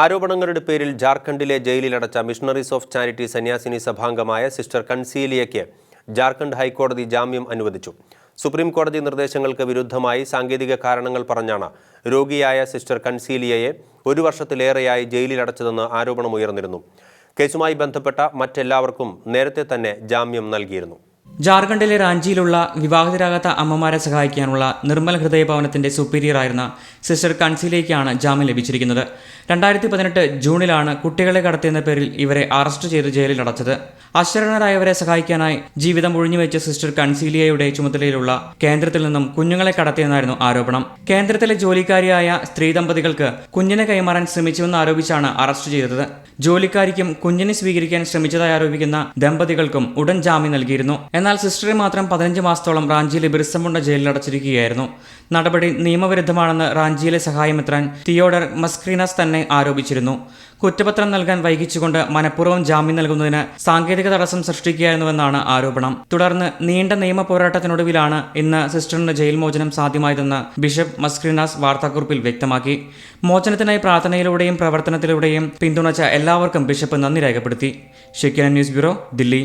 ആരോപണങ്ങളുടെ പേരിൽ ജാർഖണ്ഡിലെ ജയിലിലടച്ച missionaries of charity സന്യാസിനി സഭാംഗമായ സിസ്റ്റർ കൺസീലിയയ്ക്ക് ജാർഖണ്ഡ് ഹൈക്കോടതി ജാമ്യം അനുവദിച്ചു. സുപ്രീം കോടതി നിർദ്ദേശങ്ങൾക്ക് വിരുദ്ധമായി സാങ്കേതിക കാരണങ്ങൾ പറഞ്ഞാണ് രോഗിയായ സിസ്റ്റർ കൺസീലിയയെ ഒരു വർഷത്തിലേറെയായി ജയിലിലടച്ചതെന്ന് ആരോപണമുയർന്നിരുന്നു കേസുമായി ബന്ധപ്പെട്ട മറ്റെല്ലാവർക്കും നേരത്തെ തന്നെ ജാമ്യം നൽകിയിരുന്നു. ജാർഖണ്ഡിലെ റാഞ്ചിയിലുള്ള വിവാഹിതരാകാത്ത അമ്മമാരെ സഹായിക്കാനുള്ള നിർമ്മൽ ഹൃദയ ഭവനത്തിന്റെ സുപ്പീരിയർ ആയിരുന്ന സിസ്റ്റർ കൺസിലേക്കാണ് ജാമ്യം ലഭിച്ചിരിക്കുന്നത്. രണ്ടായിരത്തി പതിനെട്ട് ജൂണിലാണ് കുട്ടികളെ കടത്തിയെന്ന പേരിൽ ഇവരെ അറസ്റ്റ് ചെയ്ത് ജയിലിൽ അടച്ചത്. അശരണരായവരെ സഹായിക്കാനായി ജീവിതം ഒഴിഞ്ഞുവെച്ച സിസ്റ്റർ കൺസീലിയയുടെ ചുമതലയിലുള്ള കേന്ദ്രത്തിൽ നിന്നും കുഞ്ഞുങ്ങളെ കടത്തിയെന്നായിരുന്നു ആരോപണം. കേന്ദ്രത്തിലെ ജോലിക്കാരിയായ സ്ത്രീ ദമ്പതികൾക്ക് കുഞ്ഞിനെ കൈമാറാൻ ശ്രമിച്ചുവെന്ന് ആരോപിച്ചാണ് അറസ്റ്റ് ചെയ്തത്. ജോലിക്കാരിക്കും കുഞ്ഞിനെ സ്വീകരിക്കാൻ ശ്രമിച്ചതായി ആരോപിക്കുന്ന ദമ്പതികൾക്കും ഉടൻ ജാമ്യം നൽകിയിരുന്നു. എന്നാൽ സിസ്റ്ററെ മാത്രം പതിനഞ്ച് മാസത്തോളം റാഞ്ചിയിലെ ബിർസമുണ്ട ജയിലിൽ അടച്ചിരിക്കുകയായിരുന്നു. നടപടി നിയമവിരുദ്ധമാണെന്ന് റാഞ്ചിയിലെ സഹായമെത്രാൻ തിയോഡർ മസ്ക്രീനസ് തന്നെ ആരോപിച്ചിരുന്നു. കുറ്റപത്രം നൽകാൻ വൈകിച്ചുകൊണ്ട് മനഃപൂർവം ജാമ്യം നൽകുന്നതിന് സാങ്കേതിക തടസ്സം സൃഷ്ടിക്കുകയായിരുന്നുവെന്നാണ് ആരോപണം. തുടർന്ന് നീണ്ട നിയമ പോരാട്ടത്തിനൊടുവിലാണ് ഇന്ന് സിസ്റ്ററിന് ജയിൽ മോചനം സാധ്യമായതെന്ന് ബിഷപ്പ് മസ്ക്രീനാസ് വാർത്താക്കുറിപ്പിൽ വ്യക്തമാക്കി. മോചനത്തിനായി പ്രാർത്ഥനയിലൂടെയും പ്രവർത്തനത്തിലൂടെയും പിന്തുണച്ച എല്ലാവർക്കും ബിഷപ്പ് നന്ദി രേഖപ്പെടുത്തി. Shekinah news bureau Delhi.